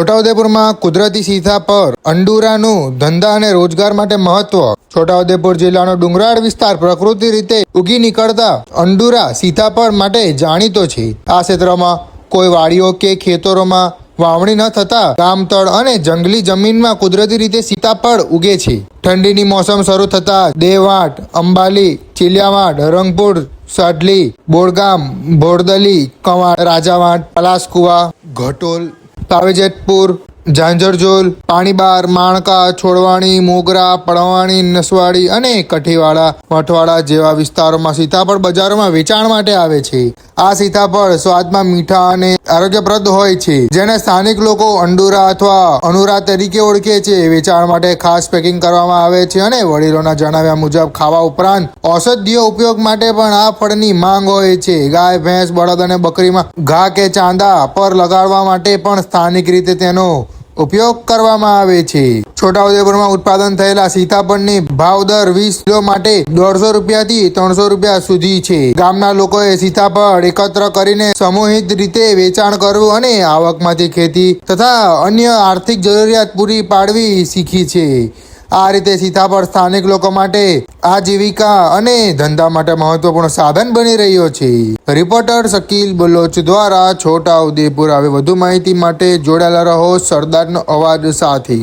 છોટાઉદેપુરમાં કુદરતી સીતાફળ અંડુરાનું ધંધા અને રોજગાર માટે મહત્વ. છોટાઉદેપુર જિલ્લાનો ડુંગરાળ વિસ્તાર પ્રકૃતિ રીતે ઉગી નીકળતા અંડુરા સીતાફળ માટે જાણીતો છે. આ ક્ષેત્રમાં કોઈ વાડીઓ કે ખેતરોમાં વાવણી ન થતા ગામતળ અને જંગલી જમીનમાં કુદરતી રીતે સીતાફળ ઉગે છે. ઠંડીની મોસમ શરૂ થતા દેવાટ અંબાલી, ચિલિયાવાડ, રંગપુર, સાડલી, બોડગામ બોરદલી કવાડ, રાજાવાડ, પલાસકુવા, ઘટોલ પાવેજેતપુર ઝાંઝરજોલ, પાણીબાર, માણકા, છોડવાણી, મોગરા પડવાણી નસવાડી અને કઠીવાડા, મઠવાડા જેવા વિસ્તારોમાં સીતાફળ બજારોમાં વેચાણ માટે આવે છે. આ સીતાફળ સ્વાદમાં મીઠા અને આરોગ્યપ્રદ હોય છે. જેને સ્થાનિક લોકો અંડુરા અથવા અનુરા તરીકે ઓળખે છે. વેચાણ માટે ખાસ પેકિંગ કરવામાં આવે છે અને વડીલોના જણાવ્યા મુજબ ખાવા ઉપરાંત ઔષધીય ઉપયોગ માટે પણ આ ફળની માંગ હોય છે. ગાય, ભેંસ, બળદ અને બકરીમાં ઘા કે ચાંદા પર લગાડવા માટે પણ સ્થાનિક રીતે તેનો ઉપયોગ કરવામાં આવે છે. છોટાઉદેપુરમાં ઉત્પાદન થયેલા સીતાફળની ભાવ દર વીસ કિલો માટે દોઢસો રૂપિયાથી ત્રણસો રૂપિયા સુધી છે. ગામના લોકોએ સીતાફળ એકત્ર કરીને સમૂહિત રીતે વેચાણ કરવું અને આવકમાંથી ખેતી તથા અન્ય આર્થિક જરૂરિયાત પૂરી પાડવી શીખી છે. આ રીતે સીતાફળ સ્થાનિક લોકો માટે આજીવિકા અને ધંધા માટે મહત્વપૂર્ણ સાધન બની રહ્યો છે. રિપોર્ટર શકીલ બલોચ દ્વારા છોટા ઉદેપુર આવે વધુ માહિતી માટે જોડાયેલા રહો સરદારનો અવાજ સાથે.